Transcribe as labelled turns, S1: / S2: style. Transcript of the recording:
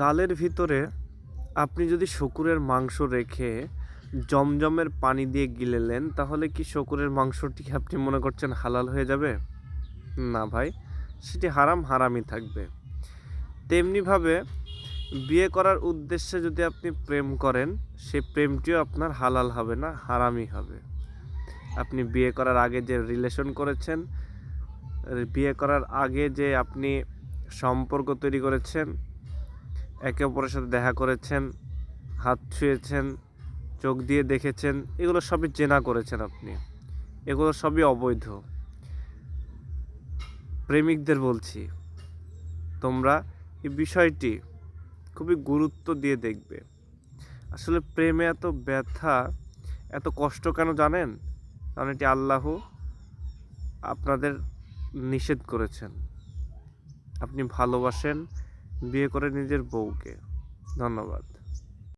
S1: গালের ভিতরে আপনি যদি শকুরের মাংস রেখে জমজমের পানি দিয়ে গিলেলেন, তাহলে কি শকুরের মাংসটি আপনি মনে করছেন হালাল হয়ে যাবে? না ভাই, সেটি হারাম হারামই থাকবে। তেমনিভাবে বিয়ে করার উদ্দেশ্যে যদি আপনি প্রেম করেন সেই প্রেমটিও আপনার হালাল হবে না, হারামই হবে। আপনি বিয়ে করার আগে যে রিলেশন করেছেন, বিয়ে করার আগে যে আপনি সম্পর্ক তৈরি করেছেন একে অপরের সাথে দেখা করেছেন, হাত ছুঁয়েছেন, চোখ দিয়ে দেখেছেন, এগুলো সবই জেনা করেছেন আপনি। এগুলো সবই অবৈধ। প্রেমিকদের বলছি, তোমরা এই বিষয়টি খুবই গুরুত্ব দিয়ে দেখবে। আসলে প্রেমে এত ব্যথা, এত কষ্ট কেন জানেন? কারণ এটি আল্লাহ আপনাদের নিষেধ করেছেন। আপনি ভালোবাসেন বিয়ে করে নিজের বউকে। ধন্যবাদ।